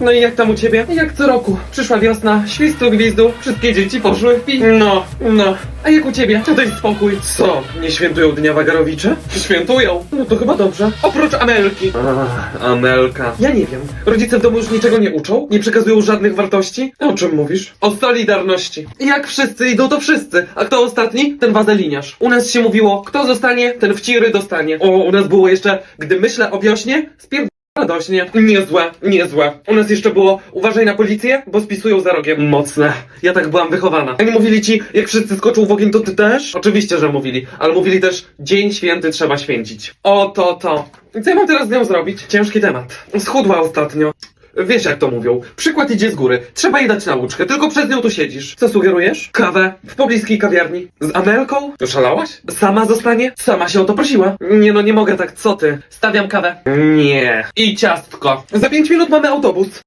No i jak tam u ciebie? Jak co roku. Przyszła wiosna, świstu gwizdu, wszystkie dzieci poszły w pi. No, no. A jak u ciebie? To daj spokój. Co? Nie świętują Dnia Wagarowicze? Świętują. No to chyba dobrze. Oprócz Amelki. Ach, Amelka. Ja nie wiem. Rodzice w domu już niczego nie uczą? Nie przekazują żadnych wartości? O czym mówisz? O solidarności. Jak wszyscy idą, to wszyscy. A kto ostatni? Ten wazeliniarz. U nas się mówiło, kto zostanie, ten wciry dostanie. O, u nas było jeszcze, gdy myślę o wiośnie, spier... Radośnie. Niezłe, niezłe. U nas jeszcze było uważaj na policję, bo spisują za rogiem. Mocne. Ja tak byłam wychowana. A nie mówili ci, jak wszyscy skoczą w ogień, to ty też? Oczywiście, że mówili, ale mówili też, dzień święty trzeba święcić. O to, to. I co ja mam teraz z nią zrobić? Ciężki temat. Schudła ostatnio. Wiesz jak to mówią. Przykład idzie z góry. Trzeba jej dać nauczkę, tylko przez nią tu siedzisz. Co sugerujesz? Kawę. W pobliskiej kawiarni. Z Amelką? Szalałaś? Sama zostanie? Sama się o to prosiła. Nie no, nie mogę tak, co ty? Stawiam kawę. Nie. I ciastko. Za pięć minut mamy autobus.